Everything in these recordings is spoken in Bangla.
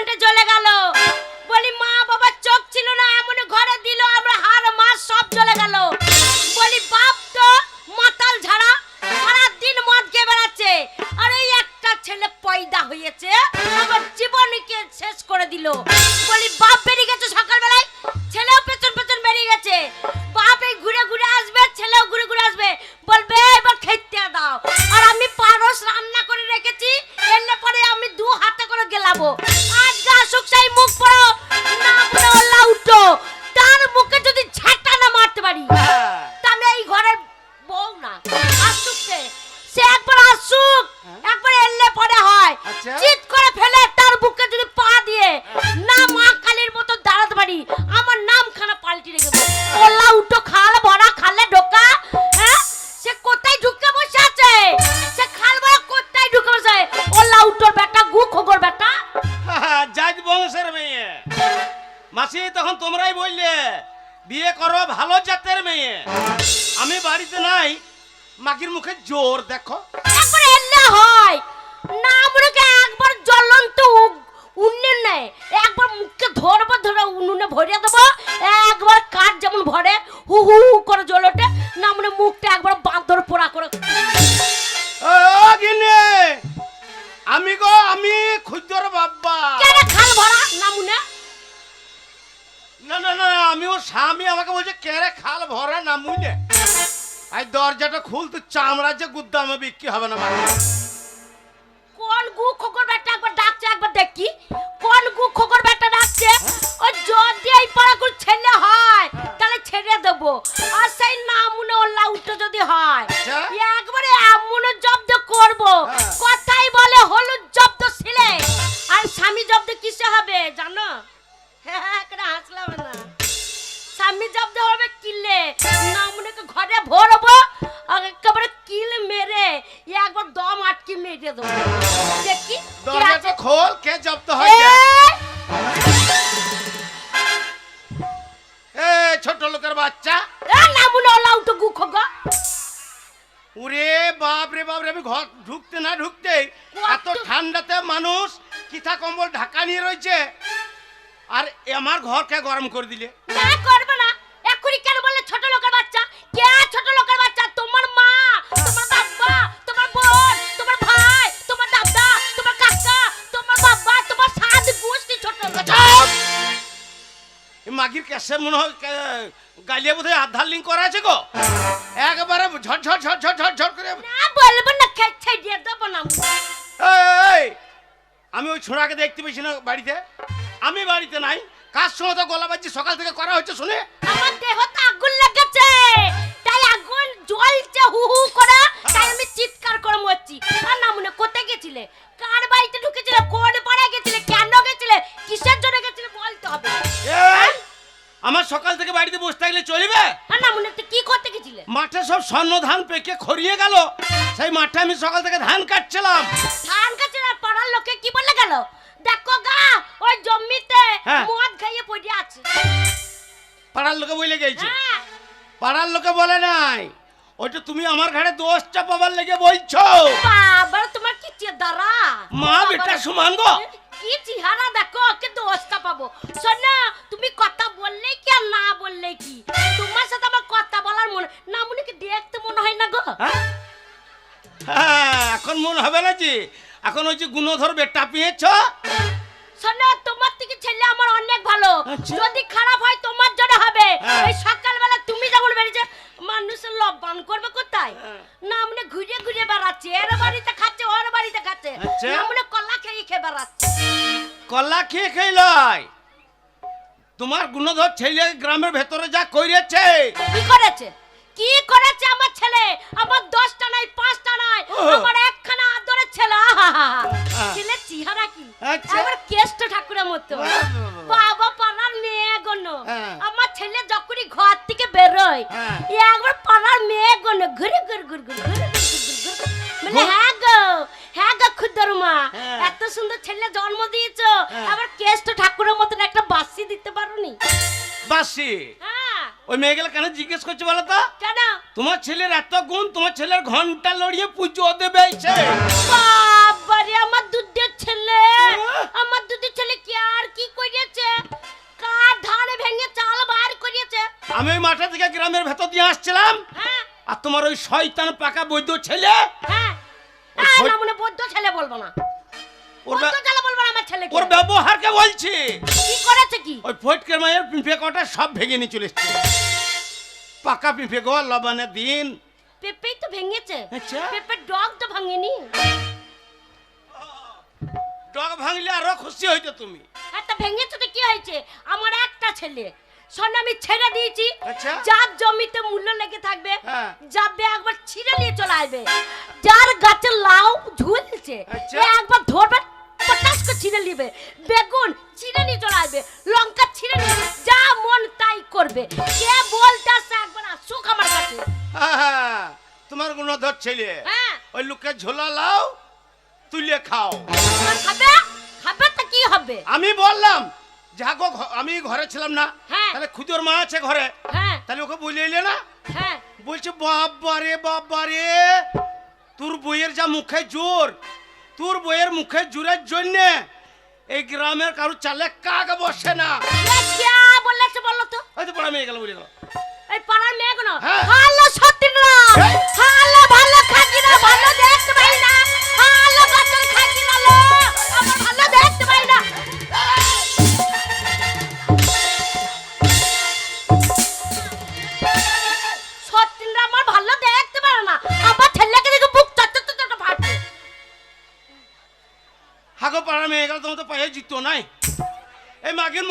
জীবনটা চলে গেল। বিয়ে করো ভালো জাতের মেয়ে। আমি বাড়িতে নাই মাকির মুখে জোর দেখো। একবার এলে হয়। না আমরাকে একবার জ্বলন্ত উন্নে নেই? একবার মুখকে ধরবো ধরে উনুনে ভরিয়ে দেবো। একবার কাঠ যেমন ভরে হু হু করে জ্বল ওঠে। না মানে মুখটা একবার বাঁদর পোড়া করে আমি গো আমি খুদ্দর বাবা। কেন খাল ভরা? না মুনে? না আমি স্বামী আমাকে বলছে কেরে খাল ভরা না। মুইনে আই দরজাটা খুল তো চামড়া যে গুদ্দামে বিক্রি হবে না মানে কোন গু খোকর বেটা একবার ডাকছে একবার দেখি। কোন গু খোকর বেটা ডাকছে ও যদি এই পাড়াকুর ছেলে হয় তাহলে ছেড়ে দেবো। আর সেই নামুনে ওল্লা উঠে যদি হয়। একবারে এমন জব্দ করব। হ্যাঁ। কথাই বলে হলুদ জব্দ ছিলে। আর স্বামী জব্দ কিসে হবে জানো? করে হাসলাম না। স্বামী জব্দ হবে কিলে? নামুনেকে ঘরে ভরবো একেবারে কিল মেরে একবার দম আটকে মেরে দেবো। দেখি দরজাটা খোল কে জব্দ হয়? এ! ছোট লোকের বাচ্চা। এ নামুনে ওলা উঠো গু খোগা ওরে বাপ রে বাপ রে আমি ঘর ঢুকতে না ঢুকতে এত ঠান্ডাতে মানুষ কিথা কম্বল ঢাকা নিয়ে রয়েছে? আর আমার ঘরকে গরম করে দিলে? না করবে না? এক্ষুনি কেন বললে ছোট লোকের বাচ্চা? কে ছোট লোকের বাচ্চা? তোমার মা তোমার বাবা তোমার বোন তোমার ভাই তোমার দাদা তোমার কাকা তোমার বাবা তোমার সাত গোষ্ঠী ছোট লোক। মাগির ক্যাশে মনে হয় গালিয়ে বোধহয় আধার লিঙ্ক করা আছে গো। একবারে ঝট ঝট ঝট ঝট ঝট ঝট করে না বলব না খেয়ে দিয়ে দেবো না। আমি ওই ছোড়াকে দেখতে পেয়েছি না বাড়িতে। আমি বাড়িতে নাই। কার সময় তো গলা বাজছে সকাল থেকে করা হচ্ছে শুনে? আমার দেহতে আগুন লেগেছে। তাই আগুন জ্বলছে হু হু করে। তাই আমি চিৎকার করে মরছি। আর না মনে কোথায় গেছিলে? কার বাড়িতে ঢুকেছিলে? কোন পাড়ায় গেছিলে? কেন গেছিলে? কিসের জন্য গেছিলে? বলতে হবে। আমার সকাল থেকে বাড়িতে বসে থাকলে চলবে? আর না মনে কি করতে গেছিলে? মাঠে সব স্বর্ণ ধান পেকে খরিয়ে গেল। সেই মাঠে আমি সকাল থেকে ধান কাটছিলাম। ধান না পাড়ার লোকে কি বলে গেল? দেখো গা ওই জমিতে হ্যাঁ। মদ খাইয়ে পড়ে আছে। পাড়ার লোকে বলে গেছে। হ্যাঁ। পাড়ার লোকে বলে নাই। ওইটা তুমি আমার ঘাড়ে দোষ চাপাবার লেগে বলছো। বাবার তোমার কি চেদারা? মা বেটা সমান গো। কি চেহারা দেখো কিন্তু অস্তা পাবো শোনা তুমি কথা বললে কি আর না বললে কি? তোমার সাথে আমার কথা বলার মনে না মনে কি দেখতে মনে হয় না গো? হ্যাঁ? হ্যাঁ এখন মনে হবে না যে এখন ওই যে গুণধর বেটা পেয়েছ? শোনো তোমার থেকে ছেলে আমার অনেক ভালো। আচ্ছা। যদি খারাপ হয় তোমার জন্য হবে। হ্যাঁ। এই সকালবেলা তুমি যেমন বেরিয়েছে মানুষের লব্বান করবে কোথায়? হ্যাঁ। না মনে ঘুরে ঘুরে বেড়াচ্ছে। এর বাড়িতে খাচ্ছে ওর বাড়িতে খাচ্ছে। আচ্ছা। না মনে কলা খেয়ে খেয়ে বেড়াচ্ছে। কলা খেয়ে খেলয় তোমার গুণধর ছেলে গ্রামের ভেতরে যা কইরেছে। কি করেছে? কি করেছে আমার ছেলে? আমার দশটা নাই পাঁচটা নাই। আমার একখানা ছেলে ছেলে চেহারা কি? আচ্ছা। একবার কেষ্ট ঠাকুরের মতো। বাবা পাড়ার মেয়ে গণ। হ্যাঁ। আমার ছেলে যখনই ঘর থেকে বেরোয় হ্যাঁ। একবার পাড়ার মেয়ে গণ। ঘুরে ঘুরে ঘুরে ঘুরে ঘুরে বলে হ্যাঁ গো হ্যাঁ গো খুদ্দার মা হ্যাঁ। এত সুন্দর ছেলে জন্ম দিয়েছ। আবার কেষ্ট ঠাকুরের মতন একটা বাসি দিতে পারোনি? বাসি হ্যাঁ। ওই মেয়েগুলো কেন জিজ্ঞেস করছে বলতো তোমার ছেলের এত গুণ তোমার ছেলের ঘণ্টা লড়িয়ে পুজো দেবে এসে। আমার দুধের ছেলে। হ্যাঁ? আমার দুধের ছেলে কি আর কি করেছে কার ধারে ভেঙে চাল বার করেছে আমি মাঠে থেকে গ্রামের ভেতর দিয়ে আসছিলাম। হ্যাঁ? আর তোমার ওই শয়তান পাকা বৈদ্য ছেলে? হ্যাঁ? না মনে বৈদ্য ছেলে বলব না। বৈদ্য ছেলে ওর ব্যবহারকে বলছি। কি করেছে কি? ওই ফটকের মায়ের পিঁপে কটা সব ভেঙে নিয়ে চলে এসছে। পাকা পিঁপে গো লবণের দিন। পেঁপেই তো ভেঙেছে। আচ্ছা। পেঁপের ডগ তো ভাঙেনি। ডগ ভাঙলে আরও খুশি হইতো তুমি। একটা ভেঙেছে তো কি হয়েছে? আমার একটা ছেলে। শোন আমি ছেড়ে দিয়েছি। আচ্ছা। যার জমিতে মূল্য লেগে থাকবে হ্যাঁ। একবার ছিঁড়ে নিয়ে চলে আসবে। যার গাছে লাউ ঝুলছে আচ্ছা। একবার পটাশ করে ছিঁড়ে নিবে বেগুন ছিঁড়ে নিয়ে চলে আসবে লঙ্কা ছিঁড়ে নিয়ে যা মন তাই করবে। কে বলতে আসছে একবার আসুক আমার কাছে। আহা, তোমার গুণধর ছেলে। হ্যাঁ। ওই লোককে ঝোলা লাও তুলে খাও। খাবে? খাবে তো কি হবে? আমি বললাম যাগো আমি ঘরে ছিলাম না। হ্যাঁ। তাহলে খুদর মা আছে ঘরে। হ্যাঁ। তাহলে ওকে বলে এলে না? হ্যাঁ। বলছে বাবা রে বাবা রে তোর বইয়ের যা মুখে জোর তোর বইয়ের মুখে জোরের জন্য এই গ্রামের কারও চালে কাক বসে না। এ কে বলেছে বলো তো? হয়তো পড়া মেয়ে গেল এই পাড়ার হ্যাঁ। ভালো সত্যি না। ভালো ভালো খাকিরা ভালো দেখতে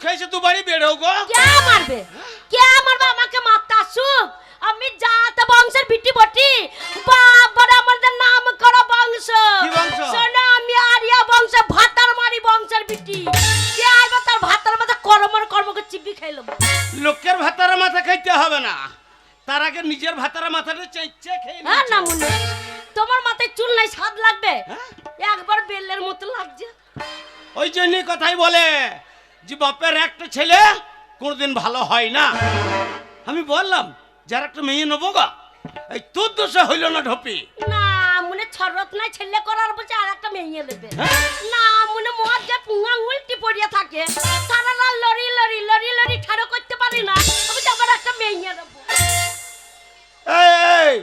মুখে এসে বাড়ি বেড়েও গো। কে মারবে? কে মারবে? আমাকে মারতে আসুক। আমি জাত বংশের বিটি বটি। বাবার আমাদের নাম করো বংশ। কি বংশ? শোনো আমি আরিয়া বংশ ভাতার মারি বংশের বিটি কে আইবে তার ভাতার মাথা কর্মর কর্মকে চিপি খাইলো লোকের ভাতারা মাথা খাইতে হবে না। তার আগে নিজের ভাতারা মাথাটা চেঁচে খেয়ে হ্যাঁ নিয়েছে। না মনে তোমার মাথায় চুল নাই স্বাদ লাগবে? হ্যাঁ? একবার বেলের মতো লাগছে। ওই জন্যই কথাই বলে যে বাপের একটা ছেলে কোনোদিন ভালো হয় না। আমি বললাম যার একটা মেয়ে নেব গা। এই তোর দোষে হইল না ঢপি। না মনে ছরত নাই ছেলে করার আর একটা মেয়ে নেবে। হ্যাঁ? না মনে যে পুঙা উল্টি পড়িয়া থাকে। সারা রাত ঠাড়ো করতে পারি না। আমি তো আবার একটা মেয়ে নেব। এই, এই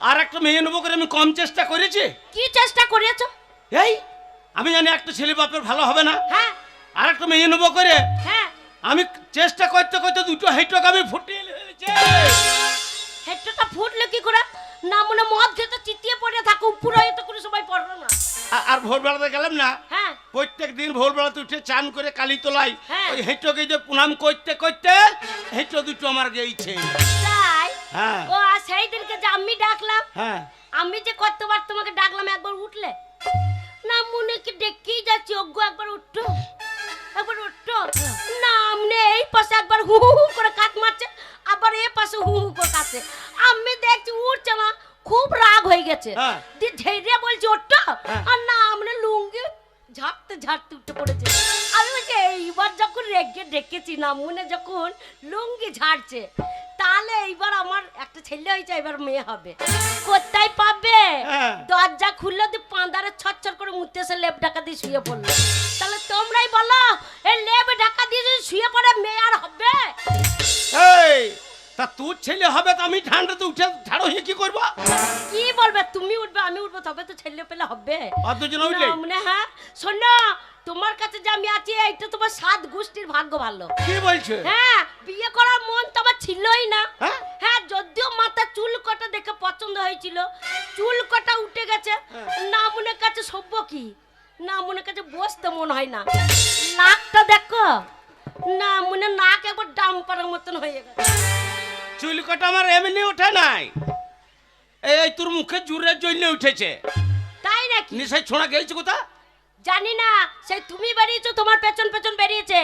আর একটা মেয়ে নেব করে আমি কম চেষ্টা করেছি। কি চেষ্টা করেছ? এই আমি জানি একটা ছেলে বাপের ভালো হবে না। হ্যাঁ। আর একটা মেয়ে নেব করে? হ্যাঁ। আমি চেষ্টা করতে করতে দুটো হেঁটক আমি ফুটিয়ে ফেলেছি হেডটা ফুটলে কি করে? না মনে মদ খেতে চিতিয়ে পড়ে থাকো উপরে তো করে সবাই পড়ল না। আর ভোরবেলাতে গেলাম না? হ্যাঁ। প্রত্যেক দিন ভোরবেলাতে উঠে চান করে কালি তোলাই। হ্যাঁ। ওই হেঁটকে যে প্রণাম করতে করতে হেঁটো দুটো আমার গেইছে। তাই? হ্যাঁ। ও আর সেই দিনকে যে আমি ডাকলাম হ্যাঁ। আমি যে কতবার তোমাকে ডাকলাম একবার উঠলে? না মনে কি ডেকেই যাচ্ছি অজ্ঞ একবার উঠতো একবার উঠতো না আমনে এই পাশে একবার হু হু করে কাত মারছে আবার এই পাশে হু হু করে কাটছে আমি দেখছি উঠছে না খুব রাগ হয়ে গেছে। হ্যাঁ। দিয়ে ঝেড়ে বলছি ওঠতো হ্যাঁ। আর না আমনে লুঙ্গি ঝাড়তে ঝাড়তে উঠে পড়েছে। আমি বলছি এইবার যখন রেগে ডেকেছি না মনে যখন লুঙ্গি ঝাড়ছে তাহলে এইবার আমার একটা ছেলে হয়েছে এবার মেয়ে হবে। কোথায় পাবে? হ্যাঁ। দরজা খুললে তুই পাঁদারে ছচ্ছর করে মুতে এসে লেপ ঢাকা দিয়ে শুয়ে পড়ল। তোমরাই বলো এই লেপ ঢাকা দিয়ে যদি শুয়ে পড়ে মেয়ে আর হবে? এই তা তোর ছেলে হবে তো আমি ঠান্ডাতে উঠে ছাড়ো হয়ে কি করব? কি বলবে? তুমি উঠবে আমি উঠবো তবে তো ছেলে পেলে হবে। আর দুজন উঠলে? না, মানে হ্যাঁ শোনো তোমার কাছে যে আমি আছি এইটা তোমার সাত গোষ্ঠীর ভাগ্য ভালো। কি বলছে? হ্যাঁ বিয়ে করার মন তো আমার ছিলই না। হ্যাঁ? হ্যাঁ যদিও মাথা চুল কটা দেখে পছন্দ হয়েছিল চুল কটা উঠে গেছে হ্যাঁ। না মনে কাছে সভ্য কি? না মনে কাছে বসতে মন হয় না। নাকটা দেখো না মনে নাক একবার ডাম পাড়ার মতন হয়ে গেছে। চুল কটা আমার এমনি ওঠে নাই। এই তোর মুখে জুরের জন্য উঠেছে। তাই নাকি? নিশ্চয় ছোঁড়া গেছে কোথা? জানি না সেই তুমি বেরিয়েছো তোমার পেছন পেছন বেরিয়েছে?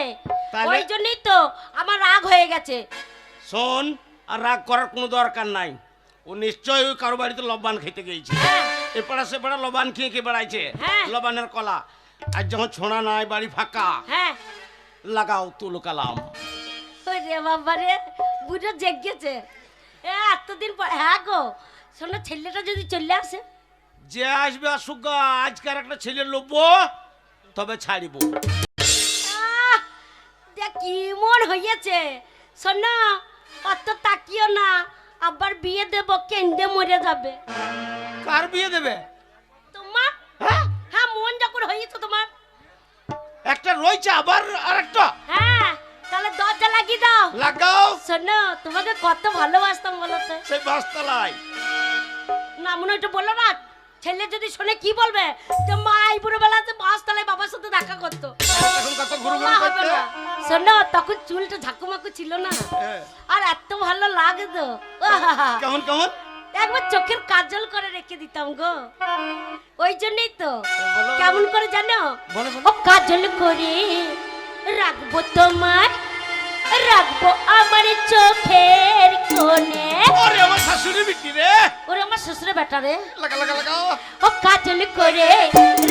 ওই জন্যই তো আমার রাগ হয়ে গেছে। শোন আর রাগ করার কোনো দরকার নাই। ও নিশ্চয়ই ওই কারও বাড়িতে লবণ খেতে গিয়েছে। হ্যাঁ এপাড়া সেপাড়া লবণ খেয়ে খেয়ে বেড়াইছে। হ্যাঁ। লবণের কলা। আর যখন ছোঁড়া নাই বাড়ি ফাঁকা। হ্যাঁ। লাগাও তুল কালাম। রে বাবা রে বুড়ো জেগেছে। এ এতদিন পর হ্যাঁ গো শোনো ছেলেটা যদি চলে আসে? যে আসবে আসুক আজকার একটা ছেলে লোব তবে ছাড়িব। দেখ কি মন হইয়াছে। শোনো অত তাকিও না। আবার বিয়ে দেব কেন্দে মরে যাবে। কার বিয়ে দেবে? তোমার? হ্যাঁ? হ্যাঁ মন যখন হয়েছে তোমার। একটা রয়েছে আবার আরেকটা? হ্যাঁ তাহলে দরজা লাগিয়ে দাও। লাগাও। শোনো তোমাকে কত ভালোবাসতাম বলতে সেই বাসতলায়। না মনে একটু বলো না। ছেলে যদি শুনে কি বলবে? যে মা এই বুড়ো বেলাতে বাস তলায় বাবার সাথে দেখা করতো। এখন কত ঘুরু ঘুরু করতে শোনো তখন চুলটা ঝাঁকুমাকু ছিল না। হ্যাঁ। আর এত ভালো লাগতো! কেমন কেমন? একবার চোখের কাজল করে রেখে দিতাম গো। ওই জন্যই তো। কেমন করে জানো। ও কাজল করে রাখব তোমার রাখব আমার চোখের কোণে। ওরে আমার শাশুড়ি বিটি রে। ওরে আমার শ্বশুরে বেটা রে। লাগা লাগা লাগা। ও কাজল করে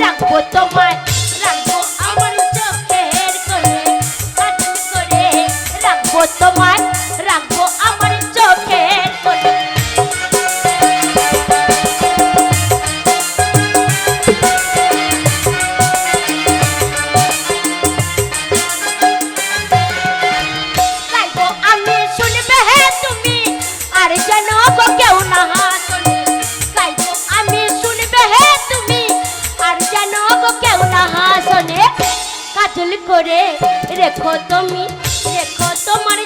রাখব তোমায় রাখব আমার রেখো তুমি রেখো তোমার